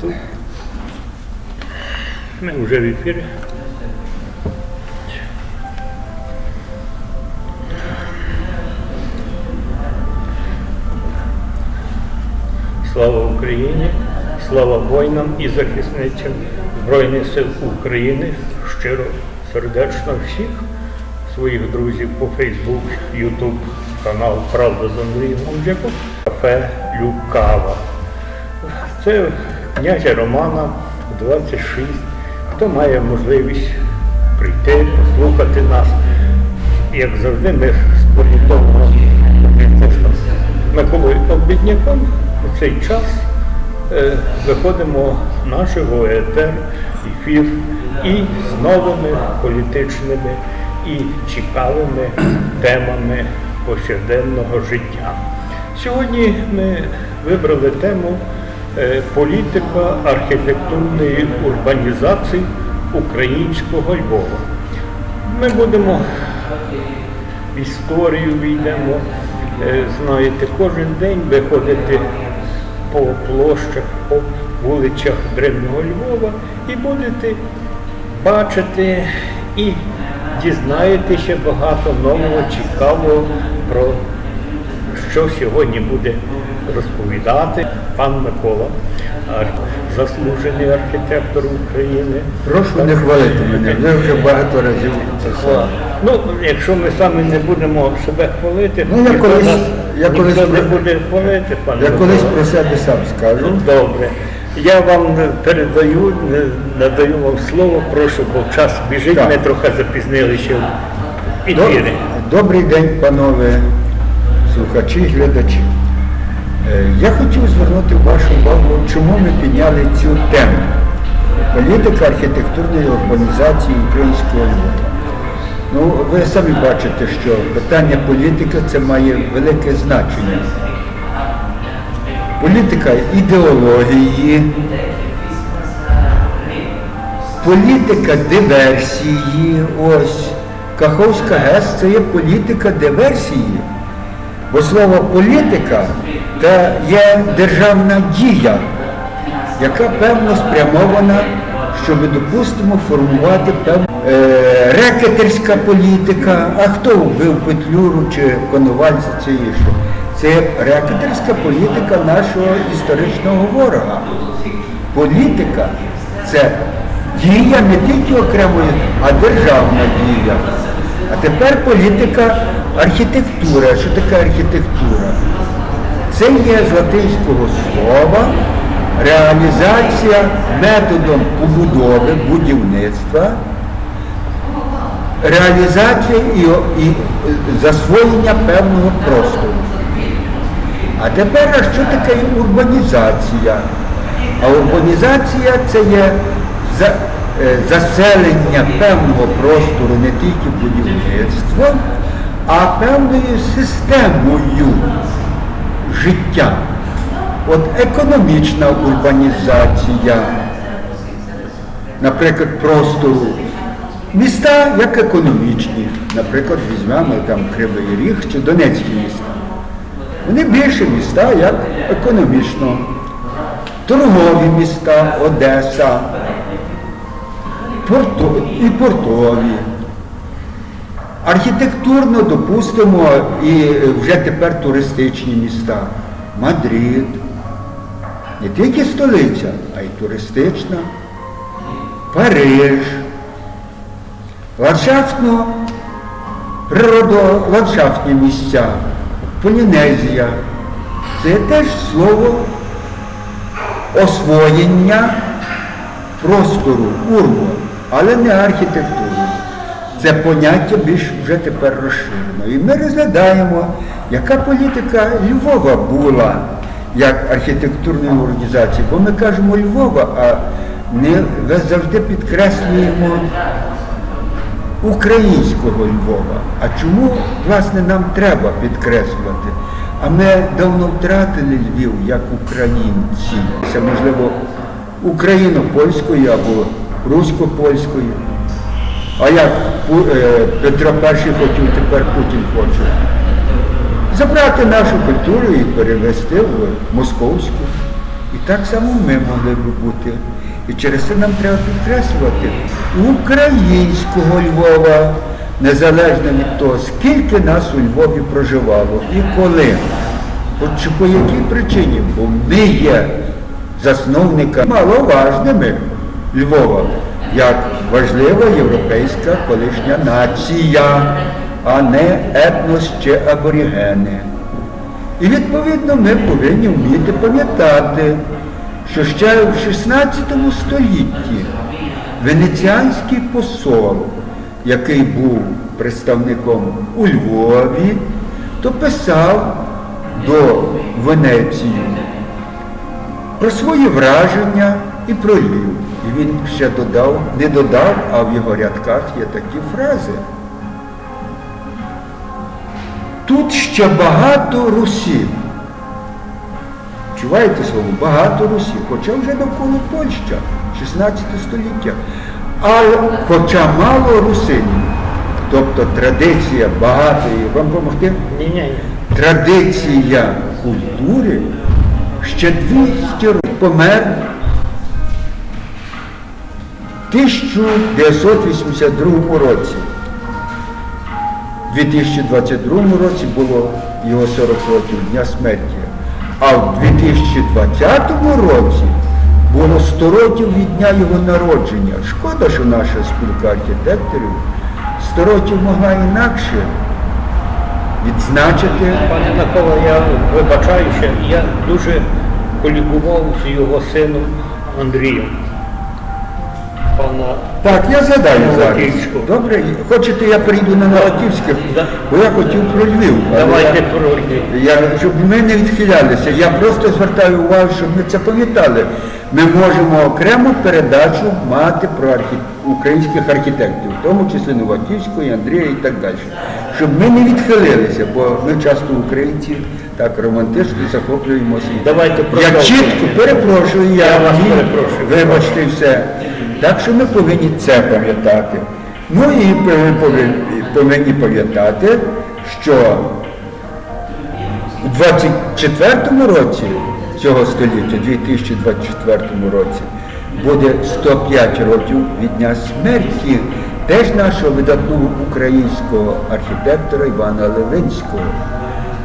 Тут ми вже в ефірі. Слава Україні! Слава воїнам і захисницям Збройних сил України. Щиро, сердечно всіх своїх друзів по Фейсбук, Ютуб, канал Правда з Андрієм Гунджаком, кафе Люкава. Це князя Романа 26. Хто має можливість прийти, послухати нас. Як завжди, ми з політового Миколою Обідняком у цей час е, виходимо нашого етер, ефір і з новими політичними і цікавими темами повсякденного життя. Сьогодні ми вибрали тему політика архітектурної урбанізації українського Львова. Ми будемо в історію війдемо, е, знаєте, кожен день виходити по площах, по вулицях Древнього Львова і будете бачити і дізнаєтеся багато нового, цікавого про що сьогодні буде розповідати пан Микола, заслужений архітектор України. Прошу не хвалити мене, ви вже багато разів. Ну, якщо ми самі не будемо себе хвалити, Ну, я колись- нас я ніхто колись не про- буде хвалити, пане Я колись Микола. про себе сам скажу. Добре. Я вам передаю, надаю вам слово, прошу, бо час біжить, Так. ми трохи запізнилися в До- ефірі. Добрий день, панове слухачі, глядачі. Е, Я хотів звернути вашу увагу, чому ми підняли цю тему. Політика архітектурної урбанізації українського Львова. Ну, ви самі бачите, що питання політики це має велике значення. Політика ідеології, політика диверсії. Ось Каховська ГЕС це є політика диверсії. Бо слово політика це є державна дія, яка певно спрямована, щоб, допустимо, формувати певну е, рекетерська політика. А хто вбив Петлюру чи Коновальця, це інше. Це рекетерська політика нашого історичного ворога. Політика це дія не тільки окремої, а державна дія. А тепер політика архітектура. Що таке архітектура? Це є з латинського слова реалізація методом побудови, будівництва, реалізація і, і засвоєння певного простору. А тепер а що таке урбанізація? А урбанізація це є заселення певного простору не тільки будівництвом, а певною системою життя. От економічна урбанізація, наприклад, простору. Міста як економічні, наприклад, візьмемо там Кривий Ріг чи Донецькі міста. Вони більше міста як економічно. Торгові міста, Одеса, порто, і портові. Архітектурно, допустимо, і вже тепер туристичні міста. Мадрид. Не тільки столиця, а й туристична. Париж. Ландшафтно, природоландшафтні місця. Полінезія. Це теж слово освоєння простору, урбу, але не архітектури. Це поняття більш вже тепер розширено. І ми розглядаємо, яка політика Львова була як архітектурної організації. Бо ми кажемо Львова, а не завжди підкреслюємо українського Львова. А чому, власне, нам треба підкреслювати? А ми давно втратили Львів як українці. Це, можливо, україно-польською або русько-польською. А як е, Петро І хотів, тепер Путін хоче. Забрати нашу культуру і перевести в московську. І так само ми могли б бути. І через це нам треба підкреслювати українського Львова, незалежно від того, скільки нас у Львові проживало і коли. От чи по якій причині? Бо ми є засновниками маловажними Львова, як важлива європейська колишня нація, а не етнос чи аборігени. І відповідно ми повинні вміти пам'ятати, що ще в 16 столітті венеціанський посол, який був представником у Львові, то писав до Венеції про свої враження і про Львів. І він ще додав, не додав, а в його рядках є такі фрази. Тут ще багато русів. Чуваєте слово? Багато русів, хоча вже навколо Польща, 16 століття. Але хоча мало русинів. Тобто традиція багатої, вам допомогти? Ні, ні, ні. Традиція культури ще 200 років помер 1982 році. У 2022 році було його 40 років дня смерті, а в 2020 році було 100 років від дня його народження. Шкода, що наша спілка архітекторів 100 років могла інакше відзначити. Пане Микола, я вибачаюся, я дуже полюбував з його сином Андрієм. Пана Так, я задаю зараз. Добре, хочете, я прийду на Галатівське, Да. бо я хотів про Львів. Давайте про Львів. Я, щоб ми не відхилялися, я просто звертаю увагу, щоб ми це пам'ятали. Ми можемо окрему передачу мати про архі... українських архітекторів, в тому числі Новаківського, і Андрія і так далі. Щоб ми не відхилилися, бо ми часто українці так романтично захоплюємося. Давайте Я чітко перепрошую, я, Я вас перепрошую. Вибачте все. Так що ми повинні це пам'ятати. Ну і повинні, пам'ятати, що у 24 році цього століття, 2024 році, буде 105 років від дня смерті теж нашого видатного українського архітектора Івана Левинського.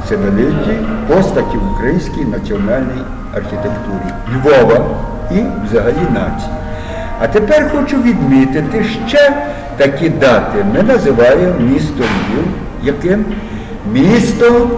Це великі постаті в українській національній архітектурі Львова і взагалі нації. А тепер хочу відмітити ще такі дати. Ми називаємо місто Львів, яким місто